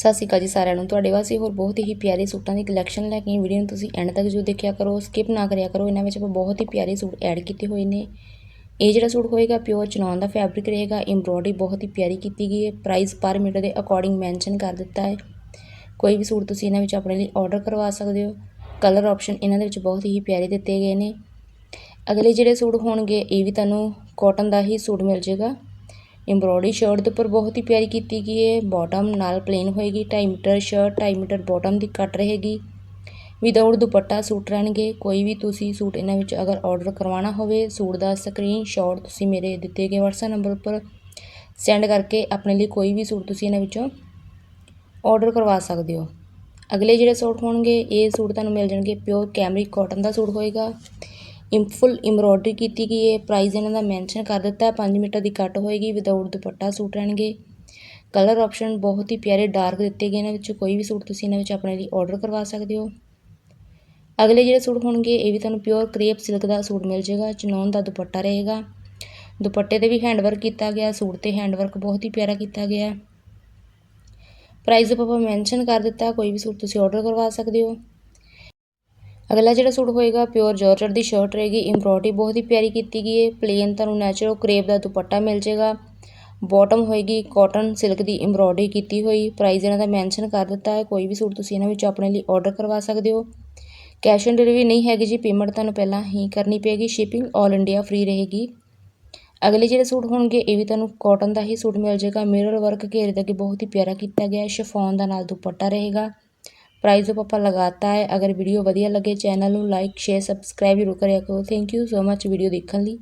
ਸਤਿ ਸ਼੍ਰੀ ਅਕਾਲ ਜੀ ਸਾਰਿਆਂ ਨੂੰ। ਤੁਹਾਡੇ ਵਾਸਤੇ ਹੋਰ ਬਹੁਤ ਹੀ ਪਿਆਰੇ ਸੂਟਾਂ ਦੀ ਕਲੈਕਸ਼ਨ ਲੈ ਕੇ ਵੀਡੀਓ ਨੂੰ ਤੁਸੀਂ ਐਂਡ ਤੱਕ ਜੋ ਦੇਖਿਆ ਕਰੋ ਸਕਿਪ ਨਾ ਕਰਿਆ ਕਰੋ। ਇਹਨਾਂ ਵਿੱਚ ਆਪਾਂ ਬਹੁਤ ਹੀ ਪਿਆਰੇ ਸੂਟ ਐਡ ਕੀਤੇ ਹੋਏ ਨੇ। ਇਹ ਜਿਹੜਾ ਸੂਟ ਹੋਏਗਾ ਪਿਓਰ ਚਨੌਨ ਦਾ ਫੈਬਰਿਕ ਰਹੇਗਾ। ਐਮਬ੍ਰੋਇਡਰੀ ਬਹੁਤ ਹੀ ਪਿਆਰੀ ਕੀਤੀ ਗਈ ਹੈ। ਪ੍ਰਾਈਸ ਪਰ ਮੀਟਰ ਦੇ ਅਕੋਰਡਿੰਗ ਮੈਂਸ਼ਨ ਕਰ ਦਿੱਤਾ ਹੈ। ਕੋਈ ਵੀ ਸੂਟ ਤੁਸੀਂ ਇਹਨਾਂ ਵਿੱਚ ਆਪਣੇ ਲਈ ਆਰਡਰ ਕਰਵਾ ਸਕਦੇ ਹੋ। ਕਲਰ ਆਪਸ਼ਨ ਇਹਨਾਂ ਦੇ ਵਿੱਚ ਬਹੁਤ ਹੀ ਪਿਆਰੇ ਦਿੱਤੇ ਗਏ ਨੇ। ਅਗਲੇ ਜਿਹੜੇ ਸੂਟ ਹੋਣਗੇ, ਇਹ ਵੀ ਤੁਹਾਨੂੰ ਕਾਟਨ ਦਾ ਹੀ ਸੂਟ ਮਿਲ ਜਾਏਗਾ। ਐਮਬ੍ਰੋਇਡਰੀ ਸ਼ਰਟ ਦੇ ਉੱਪਰ ਬਹੁਤ ਹੀ ਪਿਆਰੀ ਕੀਤੀ ਗਈ ਹੈ। ਬਾਟਮ ਨਾਲ ਪਲੇਨ ਹੋਏਗੀ। 2.5 ਮੀਟਰ ਸ਼ਰਟ 2.5 ਮੀਟਰ ਬਾਟਮ ਦੀ ਕੱਟ ਰਹੇਗੀ। ਵਿਦਆਊਟ ਦੁਪੱਟਾ ਸੂਟ ਰਹਿਣਗੇ। ਕੋਈ ਵੀ ਤੁਸੀਂ ਸੂਟ ਇਹਨਾਂ ਵਿੱਚ ਅਗਰ ਆਰਡਰ ਕਰਵਾਉਣਾ ਹੋਵੇ, ਸੂਟ ਦਾ ਸਕਰੀਨਸ਼ਾਟ ਤੁਸੀਂ ਮੇਰੇ ਦਿੱਤੇ ਗਏ WhatsApp ਨੰਬਰ ਉੱਪਰ ਸੈਂਡ ਕਰਕੇ ਆਪਣੇ ਲਈ ਕੋਈ ਵੀ ਸੂਟ ਤੁਸੀਂ ਇਹਨਾਂ ਵਿੱਚੋਂ ਆਰਡਰ ਕਰਵਾ ਸਕਦੇ ਹੋ। ਅਗਲੇ ਜਿਹੜੇ ਸੂਟ ਹੋਣਗੇ, ਇਹ ਸੂਟ ਤੁਹਾਨੂੰ ਮਿਲ ਜਾਣਗੇ ਪਿਓਰ ਕੈਮਰਿਕ ਕਾਟਨ ਦਾ ਸੂਟ ਹੋਏਗਾ। ਇਮ ਫੁੱਲ ਐਮਬ੍ਰੋਇਡਰੀ ਕੀਤੀ ਗਈ ਹੈ। ਪ੍ਰਾਈਜ਼ ਇਹਨਾਂ ਦਾ ਮੈਂਸ਼ਨ ਕਰ ਦਿੱਤਾ। ਹੈ 5 ਮੀਟਰ ਦੀ ਕੱਟ ਹੋਏਗੀ। ਵਿਦਆਊਟ ਦੁਪੱਟਾ ਸੂਟ ਰਹਿਣਗੇ। ਕਲਰ ਆਪਸ਼ਨ ਬਹੁਤ ਹੀ ਪਿਆਰੇ ਡਾਰਕ ਦਿੱਤੇ ਗਏ ਇਹਨਾਂ ਵਿੱਚ ਕੋਈ ਵੀ ਸੂਟ ਤੁਸੀਂ ਇਹਨਾਂ ਵਿੱਚ ਆਪਣੇ ਲਈ ਆਰਡਰ ਕਰਵਾ ਸਕਦੇ ਹੋ। ਅਗਲੇ ਜਿਹੜੇ ਸੂਟ ਹੋਣਗੇ, ਇਹ ਵੀ ਤੁਹਾਨੂੰ ਪਿਓਰ ਕ੍ਰੇਪ ਸਿਲਕ ਦਾ ਸੂਟ ਮਿਲ ਜਾਏਗਾ। ਚਨੌਨ ਦਾ ਦੁਪੱਟਾ ਰਹੇਗਾ। ਦੁਪੱਟੇ ਤੇ ਵੀ ਹੈਂਡਵਰਕ ਕੀਤਾ ਗਿਆ। ਸੂਟ ਤੇ ਹੈਂਡਵਰਕ ਬਹੁਤ ਹੀ ਪਿਆਰਾ ਕੀਤਾ ਗਿਆ। ਹੈ ਪ੍ਰਾਈਸ ਆਪਾਂ ਮੈਂਸ਼ਨ ਕਰ ਦਿੱਤਾ। ਕੋਈ ਵੀ ਸੂਟ ਤੁਸੀਂ ਆਰਡਰ ਕਰਵਾ ਸਕਦੇ ਹੋ। ਅਗਲਾ ਜਿਹੜਾ ਸੂਟ ਹੋਏਗਾ ਪਿਓਰ ਜਾਰਜਟ ਦੀ ਸ਼ਰਟ ਰਹੇਗੀ ਐਮਬ੍ਰੋਇਡਰੀ ਬਹੁਤ ਹੀ ਪਿਆਰੀ ਕੀਤੀ ਗਈ ਹੈ ਪਲੇਨ ਤੁਹਾਨੂੰ ਨੈਚੁਰਲ ਕਰੇਪ ਦਾ ਦੁਪੱਟਾ ਮਿਲ ਜਾਏਗਾ। ਬਾਟਮ ਹੋਏਗੀ ਕਾਟਨ ਸਿਲਕ ਦੀ ਐਮਬ੍ਰੋਇਡਰੀ ਕੀਤੀ ਹੋਈ ਪ੍ਰਾਈਸ ਇਹਨਾਂ ਦਾ ਮੈਂਸ਼ਨ ਕਰ ਦਿੱਤਾ ਹੈ, ਕੋਈ ਵੀ ਸੂਟ ਤੁਸੀਂ ਇਹਨਾਂ ਵਿੱਚ ਆਪਣੇ ਲਈ ਆਰਡਰ ਕਰਵਾ ਸਕਦੇ ਹੋ। ਕੈਸ਼ ਔਨ ਡਿਲੀਵਰੀ ਨਹੀਂ ਹੈਗੀ ਜੀ ਪੇਮੈਂਟ ਤੁਹਾਨੂੰ ਪਹਿਲਾਂ ਹੀ ਕਰਨੀ ਪਏਗੀ ਸ਼ਿਪਿੰਗ 올 ਇੰਡੀਆ ਫ੍ਰੀ ਰਹੇਗੀ। ਅਗਲੇ ਜਿਹੜੇ ਸੂਟ ਹੋਣਗੇ, ਇਹ ਵੀ ਤੁਹਾਨੂੰ ਕਾਟਨ ਦਾ ਹੀ ਸੂਟ ਮਿਲ ਜਾਏਗਾ ਮਿਰਰ ਵਰਕ ਘੇਰੇ ਦਾ ਕਿ ਬਹੁਤ ਹੀ ਪਿਆਰਾ ਕੀਤਾ ਗਿਆ ਹੈ ਸ਼ਿਫੋਨ ਦਾ ਨਾਲ ਦੁਪੱਟਾ ਰਹੇਗਾ। ਪ੍ਰਾਈਜ਼ ਉਹ ਆਪਾਂ ਲਗਾਤਾ ਹੈ। ਅਗਰ ਵੀਡੀਓ ਵਧੀਆ ਲੱਗੇ ਚੈਨਲ ਨੂੰ ਲਾਈਕ ਸ਼ੇਅਰ ਸਬਸਕ੍ਰਾਈਬ ਜ਼ਰੂਰ ਕਰਿਆ ਕਰੋ। Thank you so much video ਦੇਖਣ ਲਈ।